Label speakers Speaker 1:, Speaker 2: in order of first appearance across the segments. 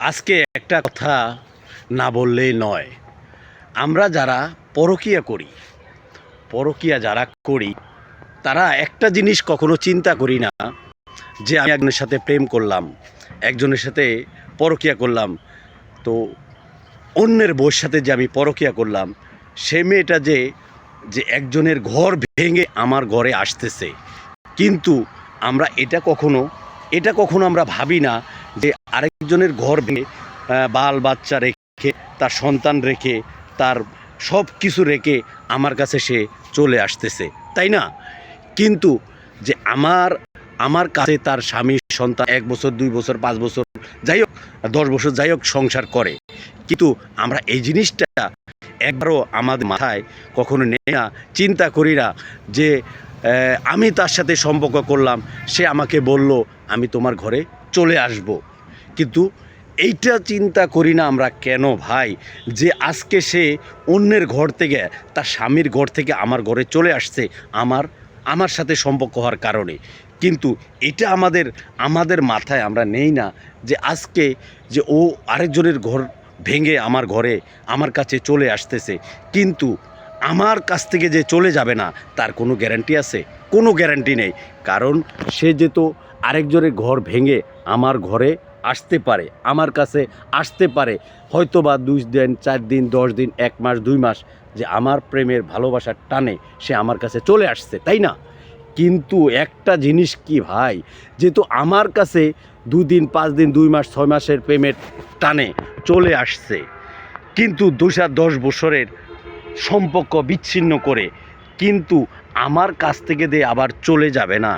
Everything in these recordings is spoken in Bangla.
Speaker 1: আজকে একটা কথা না বললেই নয়। আমরা যারা পরকিয়া করি, পরকিয়া যারা করি, তারা একটা জিনিস কখনো চিন্তা করি না, যে আমি একজনের সাথে প্রেম করলাম, একজনের সাথে পরকিয়া করলাম, তো অন্যের বউর সাথে যে আমি পরকিয়া করলাম, সে মেয়েটা যে যে একজনের ঘর ভেঙে আমার ঘরে আসতেছে। কিন্তু আমরা এটা কখনো এটা কখনো আমরা ভাবি না আরেকজনের ঘর ভেঙে বাল বাচ্চা রেখে, তার সন্তান রেখে, তার সব কিছু রেখে আমার কাছে সে চলে আসতেছে, তাই না? কিন্তু যে আমার আমার কাছে তার স্বামী, সন্তান এক বছর, দুই বছর, পাঁচ বছর, যাই হোক, দশ বছর যাই হোক সংসার করে। কিন্তু আমরা এই জিনিসটা একবারও আমাদের মাথায় কখনো নেই না, চিন্তা করি না যে আমি তার সাথে সম্পর্ক করলাম, সে আমাকে বলল, আমি তোমার ঘরে চলে আসব। কিন্তু এইটা চিন্তা করি না আমরা কেন ভাই? যে আজকে সে অন্যের ঘর থেকে, তার স্বামীর ঘর থেকে আমার ঘরে চলে আসছে আমার আমার সাথে সম্পর্ক হওয়ার কারণে। কিন্তু এটা আমাদের আমাদের মাথায় আমরা নেই না যে আজকে যে ও আরেকজনের ঘর ভেঙে আমার ঘরে, আমার কাছে চলে আসতেছে। কিন্তু আমার কাছ থেকে যে চলে যাবে না, তার কোনো গ্যারান্টি আছে? কোনো গ্যারান্টি নেই। কারণ সে যেহেতু আরেকজনের ঘর ভেঙে আমার ঘরে আসতে পারে, আমার কাছে আসতে পারে। হয়তো বা দুই দিন, চার দিন, দশ দিন, এক মাস, দুই মাস যে আমার প্রেমের ভালোবাসার টানে সে আমার কাছে চলে আসছে, তাই না? কিন্তু একটা জিনিস কি ভাই, যেহেতু আমার কাছে দুদিন পাঁচ দিন, দুই মাস, ছয় মাসের প্রেমের টানে চলে আসছে, কিন্তু দুশা দশ বছরের সম্পর্ক বিচ্ছিন্ন করে, কিন্তু আমার কাছ থেকে যে আবার চলে যাবে না।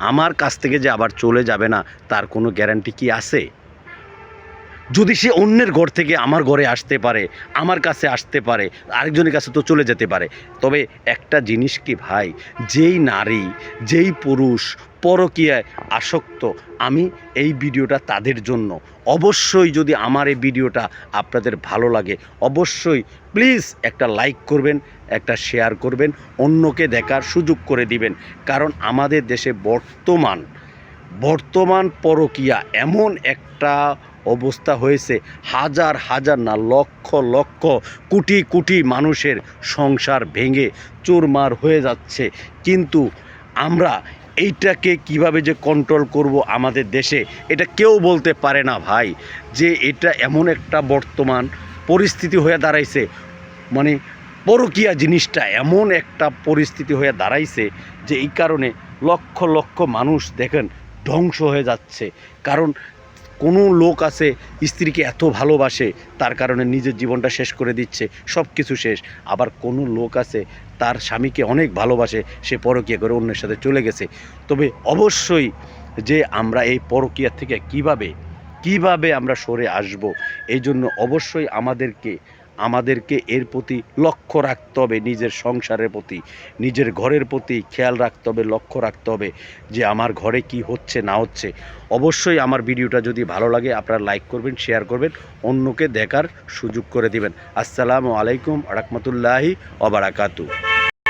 Speaker 1: আমার কাছ থেকে যে আবার চলে যাবে না তার কোনো গ্যারান্টি কি আছে? যদি সে অন্যের ঘর থেকে আমার ঘরে আসতে পারে, আমার কাছে আসতে পারে, আরেকজনের কাছে তো চলে যেতে পারে। তবে একটা জিনিস কি ভাই? যেই নারী, যেই পুরুষ পরকীয়ায় আসক্ত, আমি এই ভিডিওটা তাদের জন্য। অবশ্যই যদি আমার এই ভিডিওটা আপনাদের ভালো লাগে, অবশ্যই প্লিজ একটা লাইক করবেন, একটা শেয়ার করবেন, অন্যকে দেখার সুযোগ করে দিবেন। কারণ আমাদের দেশে বর্তমান বর্তমান পরকীয়া এমন একটা অবস্থা হয়েছে হাজার হাজার না লক্ষ লক্ষ কোটি কোটি মানুষের সংসার ভেঙে চুরমার হয়ে যাচ্ছে। কিন্তু আমরা এইটাকে কীভাবে যে কন্ট্রোল করব আমাদের দেশে, এটা কেউ বলতে পারে না ভাই। যে এটা এমন একটা বর্তমান পরিস্থিতি হয়ে দাঁড়াইছে মানে পরকীয়া জিনিসটা এমন একটা পরিস্থিতি হয়ে দাঁড়াইছে যে এই কারণে লক্ষ লক্ষ মানুষ দেখেন ধ্বংস হয়ে যাচ্ছে। কারণ কোনো লোক আছে স্ত্রীকে এত ভালোবাসে, তার কারণে নিজের জীবনটা শেষ করে দিচ্ছে সব কিছু শেষ। আবার কোনো লোক আছে, তার স্বামীকে অনেক ভালোবাসে, সে পরকীয়া করে অন্যের সাথে চলে গেছে। তবে অবশ্যই যে আমরা এই পরকীয়া থেকে কীভাবে কীভাবে আমরা সরে আসব, এই জন্য অবশ্যই আমাদেরকে আমাদেরকে এর প্রতি লক্ষ্য রাখতে হবে, নিজের সংসারের প্রতি, নিজের ঘরের প্রতি খেয়াল রাখতে হবে, লক্ষ্য রাখতে হবে যে আমার ঘরে কি হচ্ছে, না হচ্ছে। অবশ্যই আমার ভিডিওটা যদি ভালো লাগে, আপনারা লাইক করবেন, শেয়ার করবেন, অন্যকে দেখার সুযোগ করে দেবেন। আসসালামু আলাইকুম, রহমতুল্লাহি অবারাকাতু